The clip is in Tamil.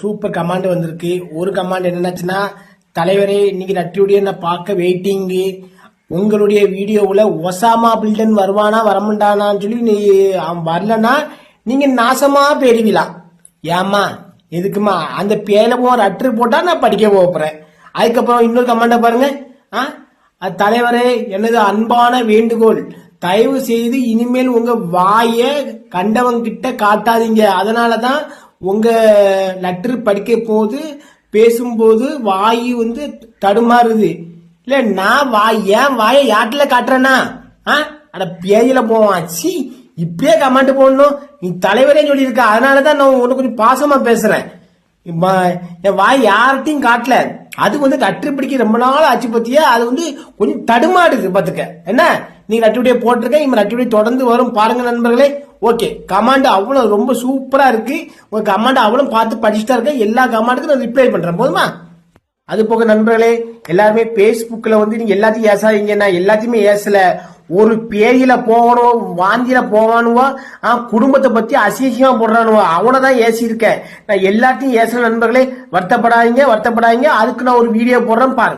சூப்பர் கமாண்ட் வந்திருக்கு. ஒரு கமாண்ட் என்னென்னாச்சுன்னா தலைவரே இன்னைக்கு நட்டியுடைய நான் பார்க்க வெயிட்டிங்கு உங்களுடைய வீடியோவில் ஒசாமா பில்டன் வருவானா வரமாட்டானான்னு சொல்லி நீ அவன் வரலன்னா நீங்கள் நாசமாக பெறுவிலாம் ஏம்மா எதுக்குமா? அந்த பேல ஒரு அற்று போட்டால் நான் படிக்க போகிறேன் அதுக்கப்புறம் இன்னொரு கமாண்டை பாருங்க. ஆ? அது தலைவரே எனது அன்பான வேண்டுகோள். தயவு செய்து இனிமேல் உங்கள் வாயை கண்டவங்கிட்ட காட்டாதீங்க. அதனால தான் உங்க லெட்டர் படிக்க போது பேசும்போது வாய் வந்து தடுமாறுது. இல்ல நான் வாய் ஏன் வாயை யாட்டில் காட்டுறேன்னா? ஆ? அட பேஜில் போவான். சி இப்பயே கமெண்ட் போடணும். நீ தலைவரே சொல்லியிருக்க. அதனால தான் நான் உன்னை கொஞ்சம் பாசமாக பேசுறேன். என் வாய் யார்கிட்டையும் காட்டல. அது வந்து லட்டு பிடிக்க ரொம்ப நாள் ஆச்சு பத்தியா? அது வந்து கொஞ்சம் தடுமாடுது பார்த்துக்க என்ன? நீ லட்டுடைய போட்டிருக்க இவன் லட்டுபடியை தொடர்ந்து வரும். பாருங்க நண்பர்களே ஓகே கமாண்ட் அவ்வளோ ரொம்ப சூப்பராக இருக்குது உங்கள் கமாண்ட் அவ்வளோ பார்த்து படிச்சுட்டா இருக்கேன் எல்லா கமாண்டுக்கும் நான் ரிப்ளை பண்ணுறேன் போதுமா? அது போக நண்பர்களே எல்லாருமே ஃபேஸ்புக்கில் வந்து நீங்கள் எல்லாத்தையும் ஏசாதீங்க. நான் எல்லாத்தையுமே ஏசலை. ஒரு பேயில போகணும் வாந்தியில போவானுவோ ஆ குடும்பத்தை பத்தி அசிசியமா போடுறானுவோ அவனை தான் ஏசி இருக்கேன் நான் எல்லாத்தையும் ஏசுற நண்பர்களே வருத்தப்படாதீங்க வருத்தப்படாதீங்க. அதுக்கு நான் ஒரு வீடியோ போடுறேன் பாருங்க.